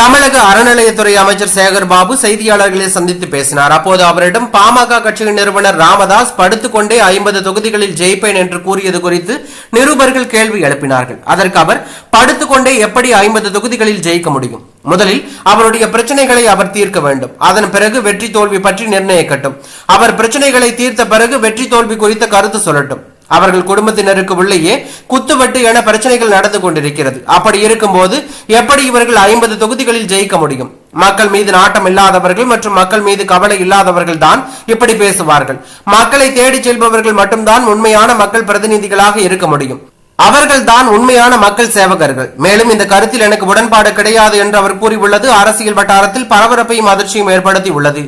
தமிழக அறநிலையத்துறை அமைச்சர் சேகர் பாபு செய்தியாளர்களை சந்தித்து பேசினார். அப்போது அவரிடம் பாமக கட்சியின் நிறுவனர் ராமதாஸ் படுத்துக்கொண்டே ஐம்பது தொகுதிகளில் ஜெயிப்பேன் என்று கூறியது குறித்து நிருபர்கள் கேள்வி எழுப்பினார்கள். அதற்கு அவர் படுத்துக்கொண்டே எப்படி ஐம்பது தொகுதிகளில் ஜெயிக்க முடியும்? முதலில் அவருடைய பிரச்சனைகளை அவர் தீர்க்க வேண்டும். அதன் பிறகு வெற்றி தோல்வி பற்றி நிர்ணயிக்கட்டும். அவர் பிரச்சனைகளை தீர்த்த பிறகு வெற்றி தோல்வி குறித்த கருத்து சொல்லட்டும். அவர்கள் குடும்பத்தினருக்கு உள்ளேயே குத்துவெட்டு என பிரச்சனைகள் நடந்து கொண்டிருக்கிறது. அப்படி இருக்கும்போது எப்படி இவர்கள் ஐம்பது தொகுதிகளில் ஜெயிக்க முடியும்? மக்கள் மீது நாட்டம் இல்லாதவர்கள் மற்றும் மக்கள் மீது கவலை இல்லாதவர்கள் தான் இப்படி பேசுவார்கள். மக்களை தேடிச் செல்பவர்கள் மட்டும்தான் உண்மையான மக்கள் பிரதிநிதிகளாக இருக்க முடியும். அவர்கள் தான் உண்மையான மக்கள் சேவகர்கள். மேலும் இந்த கருத்தில் எனக்கு உடன்பாடு கிடையாது என்று அவர் கூறியுள்ளது. அரசியல் வட்டாரத்தில் பரபரப்பையும் அதிர்ச்சியும் ஏற்படுத்தி உள்ளது.